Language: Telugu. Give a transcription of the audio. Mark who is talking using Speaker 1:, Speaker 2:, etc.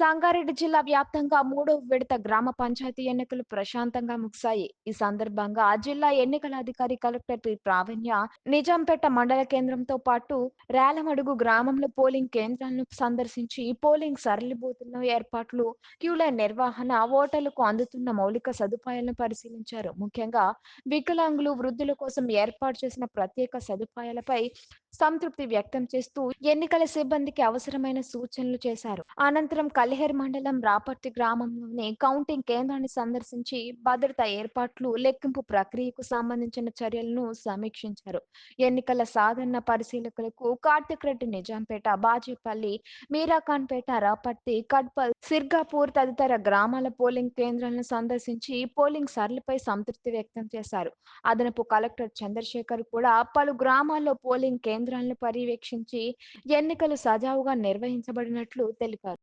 Speaker 1: సంగారెడ్డి జిల్లా వ్యాప్తంగా మూడో విడత గ్రామ పంచాయతీ ఎన్నికలు ప్రశాంతంగా ముగిశాయి. ఈ సందర్భంగా జిల్లా ఎన్నికల అధికారి కలెక్టర్ పి. ప్రావీణ్య నిజాంపేట మండల కేంద్రంతో పాటు రేలమడుగు గ్రామంలో పోలింగ్ కేంద్రాలను సందర్శించి పోలింగ్ సరళిబోతున్న ఏర్పాట్లు క్యూల నిర్వహణ ఓటర్లకు అందుతున్న మౌలిక సదుపాయాలను పరిశీలించారు. ముఖ్యంగా వికలాంగులు వృద్ధుల కోసం ఏర్పాటు చేసిన ప్రత్యేక సదుపాయాలపై సంతృప్తి వ్యక్తం చేస్తూ ఎన్నికల సిబ్బందికి అవసరమైన సూచనలు చేశారు. అనంతరం కలిహేర్ మండలం రాపర్తి గ్రామంలోని కౌంటింగ్ కేంద్రాన్ని సందర్శించి భద్రతా ఏర్పాట్లు లెక్కింపు ప్రక్రియకు సంబంధించిన చర్యలను సమీక్షించారు. ఎన్నికల సాధారణ పరిశీలకులకు కార్తిక్ రెడ్డి నిజాంపేట బాజీపల్లి మీరాఖాన్పేట రాపర్తి కడ్పల్ సిర్గాపూర్ తదితర గ్రామాల పోలింగ్ కేంద్రాలను సందర్శించి పోలింగ్ సరళిపై సంతృప్తి వ్యక్తం చేశారు. అదనపు కలెక్టర్ చంద్రశేఖర్ కూడా పలు గ్రామాల్లో పోలింగ్ కేంద్రాలను పర్యవేక్షించి ఎన్నికలు సజావుగా నిర్వహించబడినట్లు తెలిపారు.